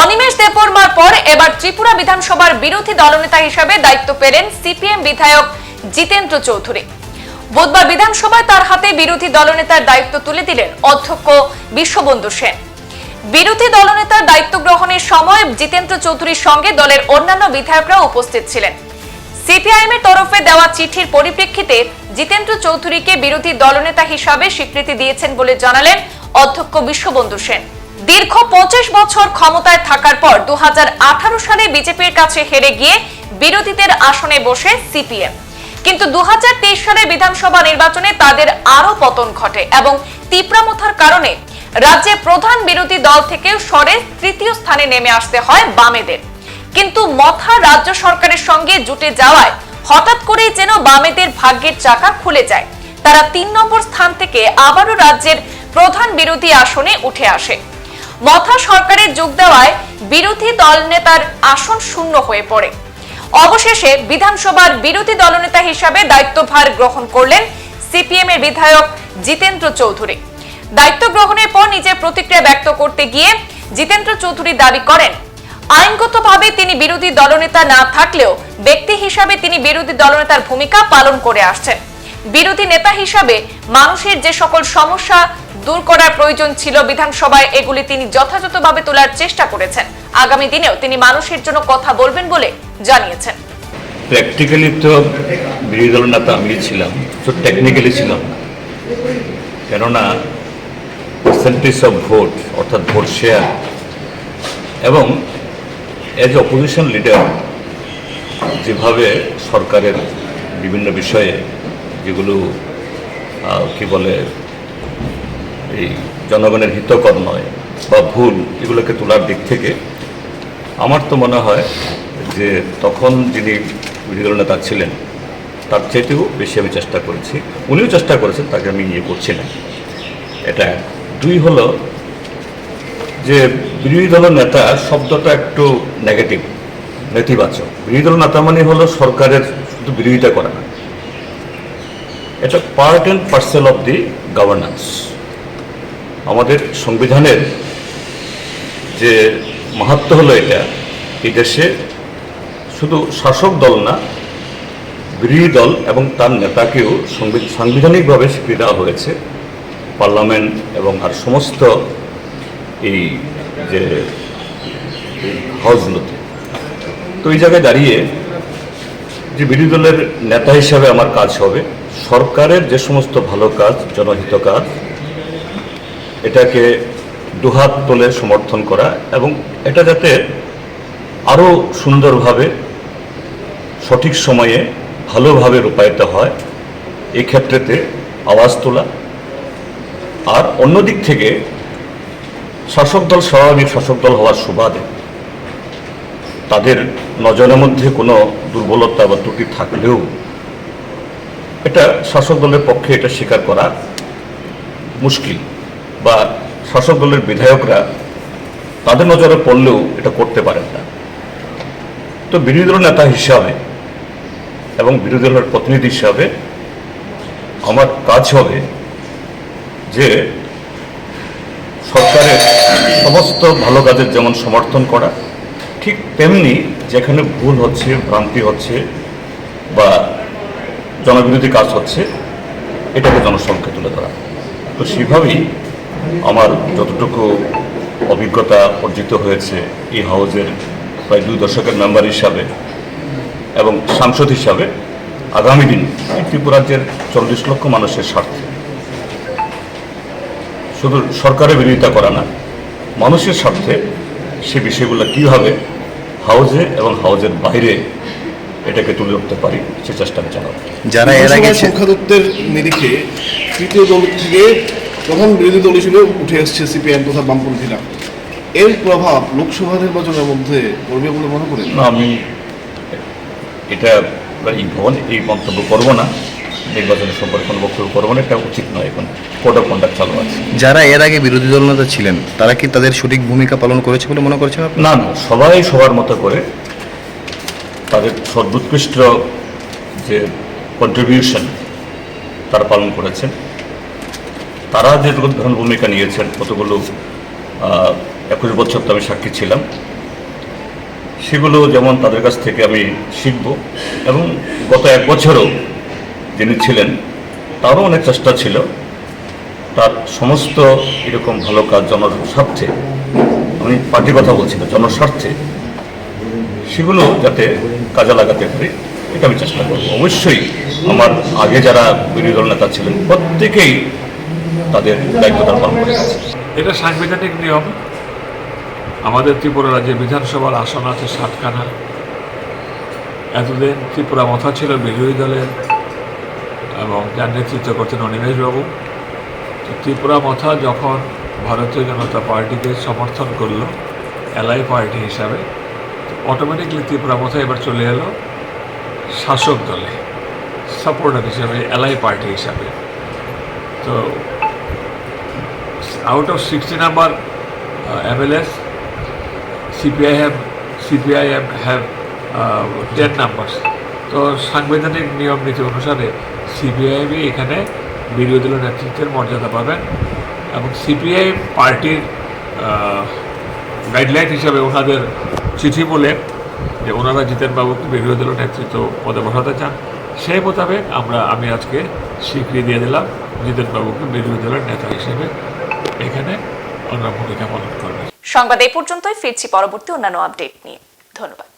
অনিমেষ দেববর্মার পর এবার ত্রিপুরা বিধানসভার বিরোধী দলনেতা হিসেবে দায়িত্ব পেলেন সিপিএম বিধায়ক জিতেন্দ্র চৌধুরী। বুধবার বিধানসভায় তার হাতে বিরোধী দলনেতার দায়িত্ব তুলে দিলেন অধ্যক্ষ বিশ্ববন্ধু সেন। বিরোধী দলনেতার দায়িত্ব গ্রহণের সময় জিতেন্দ্র চৌধুরীর সঙ্গে দলের অন্যান্য বিধায়করা উপস্থিত ছিলেন। সিপিআইএম এর তরফে দেওয়া চিঠির পরিপ্রেক্ষিতে জিতেন্দ্র চৌধুরীকে বিরোধী দলনেতা হিসাবে স্বীকৃতি দিয়েছেন বলে জানালেন অধ্যক্ষ বিশ্ববন্ধু সেন। দীর্ঘ পঁচিশ বছর ক্ষমতায় থাকার পর দুহাজার আঠারো সালে বিজেপির কাছে হেরে গিয়ে বিরোধীদের আসনে বসে সিপিএম। কিন্তু দু সালে বিধানসভা নির্বাচনে তাদের আরও পতন ঘটে এবং তীব্রামথার কারণে রাজ্যে প্রধান বিরোধী দল থেকেও সরে তৃতীয় স্থানে নেমে আসতে হয় বামেদের। কিন্তু মথা রাজ্য সরকারের সঙ্গে জুটে যাওয়ায় হঠাৎ করেই যেন বামেদের ভাগ্যের চাকা খুলে যায়। তারা তিন নম্বর স্থান থেকে আবারও রাজ্যের প্রধান বিরোধী আসনে উঠে আসে। মথা সরকারে যোগ দেওয়ায় বিরোধী দল নেতার আসন শূন্য হয়ে পড়ে। অবশেষে বিধানসভার বিরোধী দলনেতা হিসাবে দায়িত্বভার গ্রহণ করলেন সিপিএম এর বিধায়ক জিতেন্দ্র চৌধুরী। দায়িত্ব গ্রহণের পর নিজের প্রতিক্রিয়া ব্যক্ত করতে গিয়ে জিতেন্দ্র চৌধুরী দাবি করেন, আইনগতভাবে তিনি বিরোধী দলনেতা না থাকলেও ব্যক্তি হিসাবে তিনি বিরোধী দলনেতার ভূমিকা পালন করে আসছেন। বিরোধী নেতা হিসাবে মানুষের যে সকল সমস্যা দূর করার প্রয়োজন ছিল বিধানসভায়, এগুলি তিনি যথাযথভাবে তোলার চেষ্টা করেছেন। আগামী দিনেও তিনি মানুষের জন্য কথা বলবেন বলে জানিয়েছেন। প্র্যাকটিক্যালি তো বিরোধী দল নেতা আমি ছিলাম, তো টেকনিক্যালি ছিলাম কেননা পার্সেন্টেজ অফ ভোট অর্থাৎ ভোট শেয়ার এবং এজ অপোজিশন লিডার যেভাবে সরকারের বিভিন্ন বিষয়ে যেগুলো কি বলে এই জনগণের হিতকর নয় বা ভুল এগুলোকে তোলার দিক থেকে আমার তো মনে হয় যে তখন যিনি বিরোধী দল নেতা ছিলেন, তার চাইতেও বেশি আমি চেষ্টা করেছি। উনিও চেষ্টা করেছেন, তাকে আমি ইয়ে করছি না। এটা দুই হলো যে বিরোধী দল নেতা শব্দটা একটু নেগেটিভ নেতিবাচক। বিরোধী দল নেতা মানে হলো সরকারের শুধু বিরোধিতা করা না। এটা part and parcel of the governance আমাদের সংবিধানের যে মাহাত্ম হলো এটা, এই দেশে শুধু শাসক দল না, বিরোধী দল এবং তার নেতাকেও সাংবিধানিকভাবে স্বীকৃতি দেওয়া হয়েছে। পার্লামেন্ট এবং আর সমস্ত এই যে হাউসগুলোতে তো এই জায়গায় দাঁড়িয়ে যে বিরোধী দলের নেতা হিসাবে আমার কাজ হবে, সরকারের যে সমস্ত ভালো কাজ, জনহিত কাজ এটাকে দুহাত তোলে সমর্থন করা এবং এটা যাতে আরও সুন্দরভাবে, সঠিক সময়ে ভালোভাবে রূপায়িত হয়, এই ক্ষেত্রেতে আওয়াজ তোলা। আর অন্যদিক থেকে শাসক দল স্বাভাবিক শাসক দল হওয়ার সুবাদে তাদের নজরের মধ্যে কোনো দুর্বলতা বা ত্রুটি থাকলেও এটা শাসক দলের পক্ষে এটা স্বীকার করা মুশকিল। বা শাসক দলের বিধায়করা তাদের নজরে পড়লেও এটা করতে পারেন না। তো বিরোধী দল নেতা হিসাবে এবং বিরোধী দলের প্রতিনিধি হিসাবে আমার কাজ হবে যে সরকারের সমস্ত ভালো কাজের যেমন সমর্থন করা, ঠিক তেমনি যেখানে ভুল হচ্ছে, ভ্রান্তি হচ্ছে বা জনবিরোধী কাজ হচ্ছে, এটাকে জনসংখ্যা তুলে ধরা। তো সেভাবেই আমার যতটুকু অভিজ্ঞতা অর্জিত হয়েছে এই হাউজের প্রায় দুই দশকের মেম্বার হিসাবে এবং সাংসদ হিসাবে আগামী দিন ত্রিপুরাজ্যের চল্লিশ লক্ষ মানুষের স্বার্থে। শুধু সরকারের বিরোধিতা করা না মানুষের স্বার্থে সে বিষয়গুলো কীভাবে হাউজে এবং হাউজের বাইরে এটাকে তুলে ধরতে পারি সে চেষ্টা আমি চালাবো। যারা এর আগে সংখ্যাতত্ত্বের নিরিখে তৃতীয় দল থেকে প্রধান বিরোধী দল হিসেবে উঠে আসছে সিপিআইএম তথা বামপন্থীরা। এর প্রভাব লোকসভা নির্বাচনের মধ্যে পড়বে বলে মনে করেন? না আমি এটা এই ভবন এই মন্তব্য করব না। নির্বাচনের সম্পর্কে কোনো বক্তব্য করব না এটা উচিত নয় এখন। কোড অফ কন্ডাক্ট চালু আছে। যারা এর আগে বিরোধী দলনেতা ছিলেন তারা কি তাদের সঠিক ভূমিকা পালন করেছে বলে মনে করছেন না না সবাই সবার মতো করে তাদের সর্বোৎকৃষ্ট যে কন্ট্রিবিউশন তারা পালন করেছেন। তারা যে ধরনের ভূমিকা নিয়েছেন, কতগুলো একুশ বছর তো আমি সাক্ষী ছিলাম, সেগুলো যেমন তাদের কাছ থেকে আমি শিখব এবং গত এক বছরও যিনি ছিলেন, তারও অনেক চেষ্টা ছিল। তার সমস্ত এরকম ভালো কাজ জনস্বার্থে, আমি পার্টির কথা বলছি না, জনস্বার্থে সেগুলো যাতে কাজে লাগাতে পারি, এটা আমি চেষ্টা করব। অবশ্যই আমার আগে যারা বিরোধী দল নেতা ছিলেন, প্রত্যেকেই তাদের দায়িত্বটা পালন করে এটা সাংবিধানিক নিয়ম। আমাদের ত্রিপুরা রাজ্যে বিধানসভার আসন আছে সাতখানা। এতদিন ত্রিপুরা মথা ছিল বিরোধী দলের এবং যার নেতৃত্ব করতেন অনিমেষবাবু তো ত্রিপুরা মথা যখন ভারতীয় জনতা পার্টিকে সমর্থন করল এলআই পার্টি হিসাবে অটোমেটিকলি ত্রিপুরা মথা এবার চলে এলো শাসক দলে সাপোর্টার হিসাবে এলআই পার্টি হিসাবে। তো out of 60 number uh, MLS, CPI have CPI have, have uh, 10 numbers. তো সাংবিধানিক নিয়ম নীতি অনুসারে সিপিআইএমই এখানে বিরোধী দলের নেতৃত্বের মর্যাদা পাবেন এবং সিপিআই পার্টির গাইডলাইন হিসাবে ওনাদের চিঠি বলে যে ওনারা জিতেন বাবুকে বিরোধী দলের নেতৃত্ব পদে বসাতে চান সেই মোতাবেক আমরা আমি আজকে স্বীকৃতি দিয়ে দিলাম জিতেন বাবুকে বিরোধী দলের নেতা হিসেবে এখানে ওনারা ভূমিকা পালন করবে। সংবাদ এই পর্যন্তই। ফিরছি পরবর্তী অন্যান্য আপডেট নিয়ে। ধন্যবাদ।